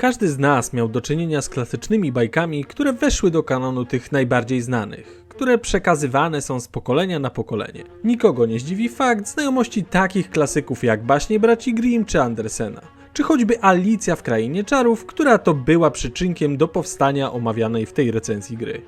Każdy z nas miał do czynienia z klasycznymi bajkami, które weszły do kanonu tych najbardziej znanych, które przekazywane są z pokolenia na pokolenie. Nikogo nie zdziwi fakt znajomości takich klasyków jak baśnie braci Grimm czy Andersena, czy choćby Alicja w Krainie Czarów, która to była przyczynkiem do powstania omawianej w tej recenzji gry.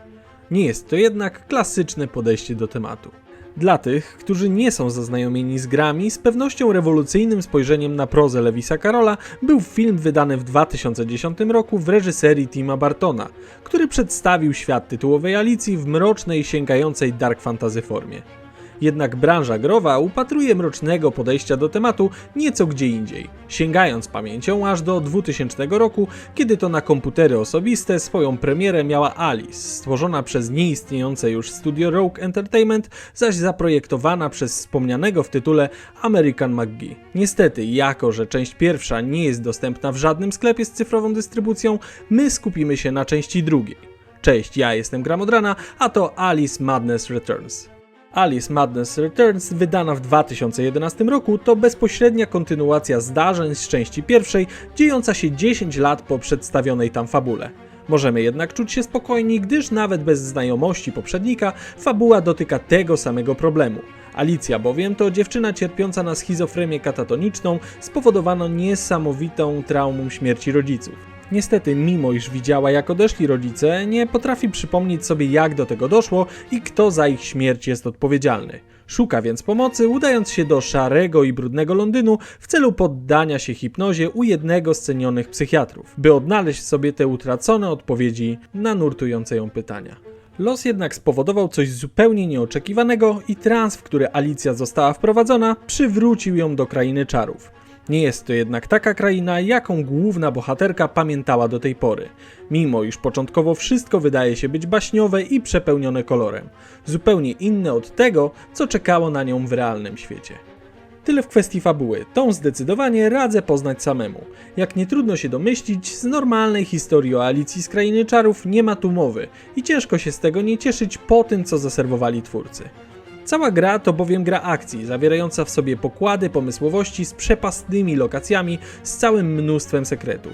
Nie jest to jednak klasyczne podejście do tematu. Dla tych, którzy nie są zaznajomieni z grami, z pewnością rewolucyjnym spojrzeniem na prozę Lewisa Karola był film wydany w 2010 roku w reżyserii Tima Bartona, który przedstawił świat tytułowej Alicji w mrocznej, sięgającej dark fantasy formie. Jednak branża growa upatruje mrocznego podejścia do tematu nieco gdzie indziej, sięgając pamięcią aż do 2000 roku, kiedy to na komputery osobiste swoją premierę miała Alice, stworzona przez nieistniejące już studio Rogue Entertainment, zaś zaprojektowana przez wspomnianego w tytule American McGee. Niestety, jako że część pierwsza nie jest dostępna w żadnym sklepie z cyfrową dystrybucją, my skupimy się na części drugiej. Cześć, ja jestem Gramodrana, a to Alice Madness Returns. Alice Madness Returns, wydana w 2011 roku, to bezpośrednia kontynuacja zdarzeń z części pierwszej, dziejąca się 10 lat po przedstawionej tam fabule. Możemy jednak czuć się spokojni, gdyż nawet bez znajomości poprzednika, fabuła dotyka tego samego problemu. Alicja bowiem to dziewczyna cierpiąca na schizofrenię katatoniczną spowodowaną niesamowitą traumą śmierci rodziców. Niestety, mimo iż widziała jak odeszli rodzice, nie potrafi przypomnieć sobie jak do tego doszło i kto za ich śmierć jest odpowiedzialny. Szuka więc pomocy, udając się do szarego i brudnego Londynu w celu poddania się hipnozie u jednego z cenionych psychiatrów, by odnaleźć sobie te utracone odpowiedzi na nurtujące ją pytania. Los jednak spowodował coś zupełnie nieoczekiwanego i trans, w który Alicja została wprowadzona, przywrócił ją do krainy czarów. Nie jest to jednak taka kraina, jaką główna bohaterka pamiętała do tej pory, mimo iż początkowo wszystko wydaje się być baśniowe i przepełnione kolorem, zupełnie inne od tego, co czekało na nią w realnym świecie. Tyle w kwestii fabuły, tą zdecydowanie radzę poznać samemu. Jak nie trudno się domyślić, z normalnej historii o Alicji z Krainy Czarów nie ma tu mowy i ciężko się z tego nie cieszyć po tym, co zaserwowali twórcy. Cała gra to bowiem gra akcji, zawierająca w sobie pokłady pomysłowości z przepastnymi lokacjami, z całym mnóstwem sekretów.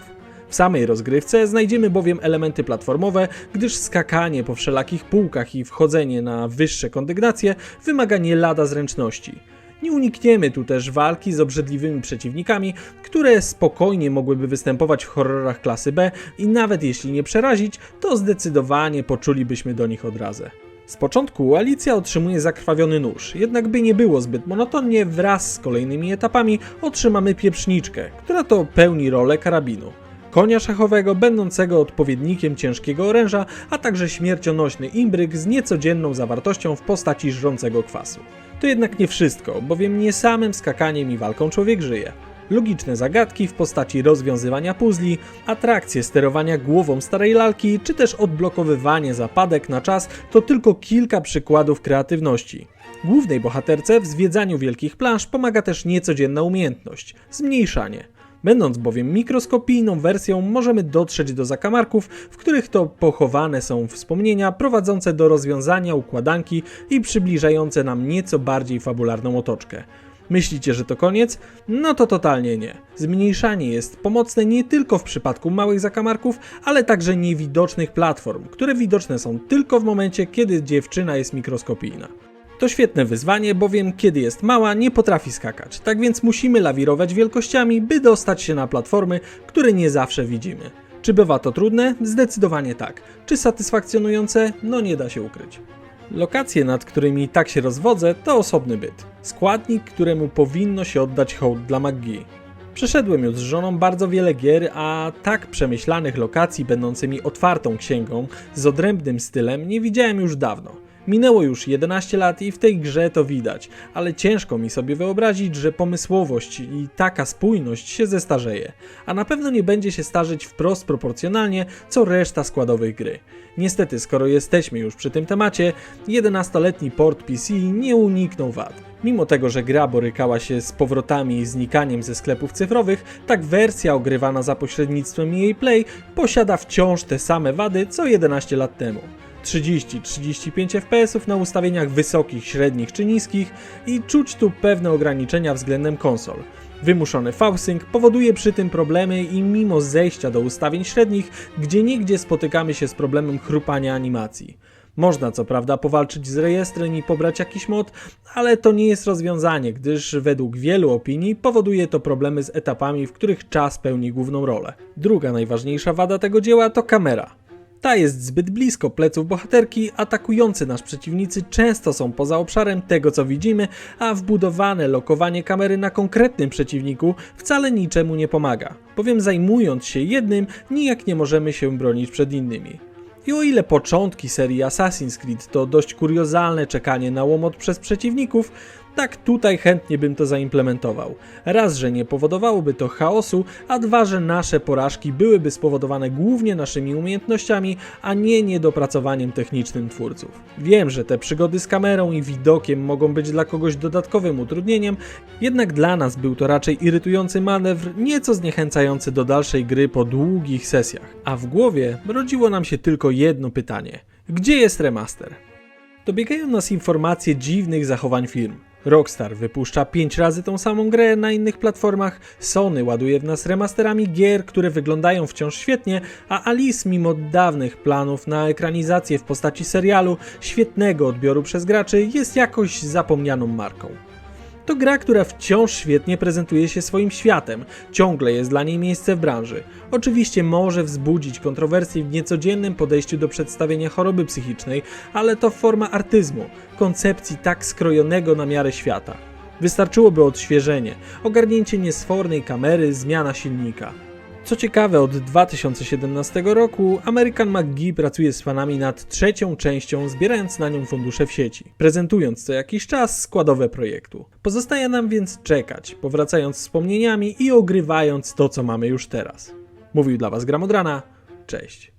W samej rozgrywce znajdziemy bowiem elementy platformowe, gdyż skakanie po wszelakich półkach i wchodzenie na wyższe kondygnacje wymaga nie lada zręczności. Nie unikniemy tu też walki z obrzydliwymi przeciwnikami, które spokojnie mogłyby występować w horrorach klasy B i nawet jeśli nie przerazić, to zdecydowanie poczulibyśmy do nich odrazę. Z początku Alicja otrzymuje zakrwawiony nóż, jednak by nie było zbyt monotonnie, wraz z kolejnymi etapami otrzymamy pieprzniczkę, która to pełni rolę karabinu. Konia szachowego, będącego odpowiednikiem ciężkiego oręża, a także śmiercionośny imbryk z niecodzienną zawartością w postaci żrącego kwasu. To jednak nie wszystko, bowiem nie samym skakaniem i walką człowiek żyje logiczne zagadki w postaci rozwiązywania puzli, atrakcje sterowania głową starej lalki, czy też odblokowywanie zapadek na czas to tylko kilka przykładów kreatywności. Głównej bohaterce w zwiedzaniu wielkich planż pomaga też niecodzienna umiejętność zmniejszanie. Będąc bowiem mikroskopijną wersją, możemy dotrzeć do zakamarków, w których to pochowane są wspomnienia prowadzące do rozwiązania układanki i przybliżające nam nieco bardziej fabularną otoczkę. Myślicie, że to koniec? No to totalnie nie. Zmniejszanie jest pomocne nie tylko w przypadku małych zakamarków, ale także niewidocznych platform, które widoczne są tylko w momencie, kiedy dziewczyna jest mikroskopijna. To świetne wyzwanie, bowiem kiedy jest mała, nie potrafi skakać, tak więc musimy lawirować wielkościami, by dostać się na platformy, które nie zawsze widzimy. Czy bywa to trudne? Zdecydowanie tak. Czy satysfakcjonujące? No nie da się ukryć. Lokacje, nad którymi tak się rozwodzę, to osobny byt. Składnik, któremu powinno się oddać hołd dla magii. Przeszedłem już z żoną bardzo wiele gier, a tak przemyślanych lokacji będącymi otwartą księgą z odrębnym stylem nie widziałem już dawno. Minęło już 11 lat i w tej grze to widać, ale ciężko mi sobie wyobrazić, że pomysłowość i taka spójność się zestarzeje, a na pewno nie będzie się starzeć wprost proporcjonalnie co reszta składowych gry. Niestety, skoro jesteśmy już przy tym temacie, 11-letni port PC nie uniknął wad. Mimo tego, że gra borykała się z powrotami i znikaniem ze sklepów cyfrowych, tak wersja ogrywana za pośrednictwem EA Play posiada wciąż te same wady co 11 lat temu. 30-35 fps na ustawieniach wysokich, średnich czy niskich i czuć tu pewne ograniczenia względem konsol. Wymuszony V-Sync powoduje przy tym problemy i mimo zejścia do ustawień średnich, gdzie nigdzie spotykamy się z problemem chrupania animacji. Można co prawda powalczyć z rejestrem i pobrać jakiś mod, ale to nie jest rozwiązanie, gdyż według wielu opinii powoduje to problemy z etapami, w których czas pełni główną rolę. Druga najważniejsza wada tego dzieła to kamera. Ta jest zbyt blisko pleców bohaterki, atakujący nas przeciwnicy często są poza obszarem tego co widzimy, a wbudowane lokowanie kamery na konkretnym przeciwniku wcale niczemu nie pomaga, bowiem zajmując się jednym, nijak nie możemy się bronić przed innymi. I o ile początki serii Assassin's Creed to dość kuriozalne czekanie na łomot przez przeciwników, tak tutaj chętnie bym to zaimplementował. Raz, że nie powodowałoby to chaosu, a dwa, że nasze porażki byłyby spowodowane głównie naszymi umiejętnościami, a nie niedopracowaniem technicznym twórców. Wiem, że te przygody z kamerą i widokiem mogą być dla kogoś dodatkowym utrudnieniem, jednak dla nas był to raczej irytujący manewr, nieco zniechęcający do dalszej gry po długich sesjach. A w głowie rodziło nam się tylko jedno pytanie: gdzie jest remaster? Dobiegają nas informacje dziwnych zachowań firm. Rockstar wypuszcza 5 razy tą samą grę na innych platformach, Sony ładuje w nas remasterami gier, które wyglądają wciąż świetnie, a Alice mimo dawnych planów na ekranizację w postaci serialu, świetnego odbioru przez graczy, jest jakoś zapomnianą marką. To gra, która wciąż świetnie prezentuje się swoim światem, ciągle jest dla niej miejsce w branży. Oczywiście może wzbudzić kontrowersje w niecodziennym podejściu do przedstawienia choroby psychicznej, ale to forma artyzmu, koncepcji tak skrojonego na miarę świata. Wystarczyłoby odświeżenie, ogarnięcie niesfornej kamery, zmiana silnika. Co ciekawe, od 2017 roku American McGee pracuje z fanami nad trzecią częścią, zbierając na nią fundusze w sieci, prezentując co jakiś czas składowe projektu. Pozostaje nam więc czekać, powracając wspomnieniami i ogrywając to, co mamy już teraz. Mówił dla Was Gramodrana, cześć.